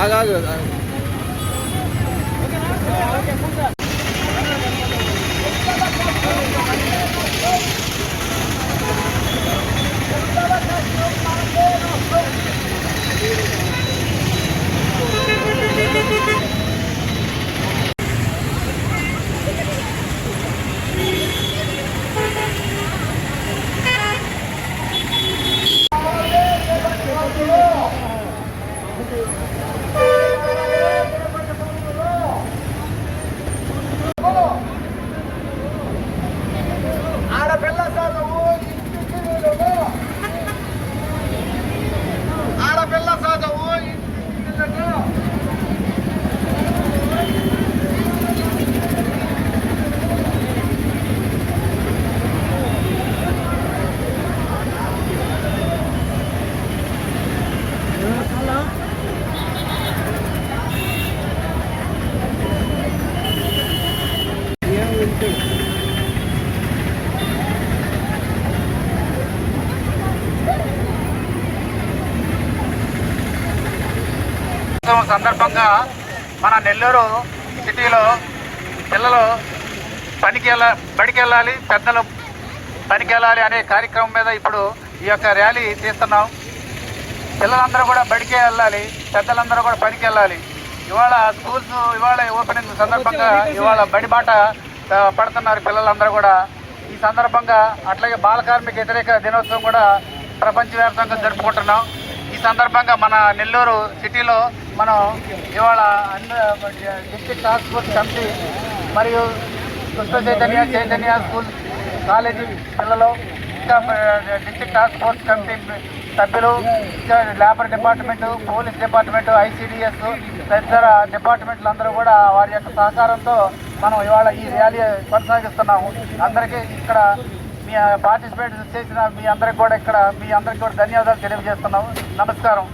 ಆಗಾಗ దినోత్సవం సందర్భంగా మన నెల్లూరు సిటీలో పిల్లలు పనికి వెళ్ళ బడికి వెళ్ళాలి పెద్దలు పనికి వెళ్ళాలి అనే కార్యక్రమం మీద ఇప్పుడు ఈ యొక్క ర్యాలీ తీస్తున్నాం. పిల్లలందరూ కూడా బడికే వెళ్ళాలి పెద్దలందరూ కూడా పనికి వెళ్ళాలి ఇవాళ స్కూల్స్ ఇవాళ ఓపెనింగ్ సందర్భంగా ఇవాళ బడి బాట పడుతున్నారు పిల్లలందరూ కూడా. ఈ సందర్భంగా అట్లాగే బాల కార్మిక వ్యతిరేక దినోత్సవం కూడా ప్రపంచవ్యాప్తంగా జరుపుకుంటున్నాం. ఈ సందర్భంగా మన నెల్లూరు సిటీలో మనం ఇవాళ అన్ని డిస్ట్రిక్ట్ టాస్క్ ఫోర్స్ కమిటీ మరియు కృష్ణ చైతన్య చైతన్య స్కూల్ కాలేజీ పిల్లలు ఇంకా డిస్ట్రిక్ట్ టాస్క్ ఫోర్స్ కమిటీ సభ్యులు ఇంకా labour department police department ICDS తదితర డిపార్ట్మెంట్లు అందరూ కూడా వారి యొక్క సహకారంతో మనం ఇవాళ ఈ ర్యాలీ కొనసాగిస్తున్నాము. అందరికీ ఇక్కడ మీ పార్టిసిపేట్ చేసిన మీ అందరికి కూడా ఇక్కడ మీ అందరికి కూడా ధన్యవాదాలు తెలియజేస్తున్నాము. నమస్కారం.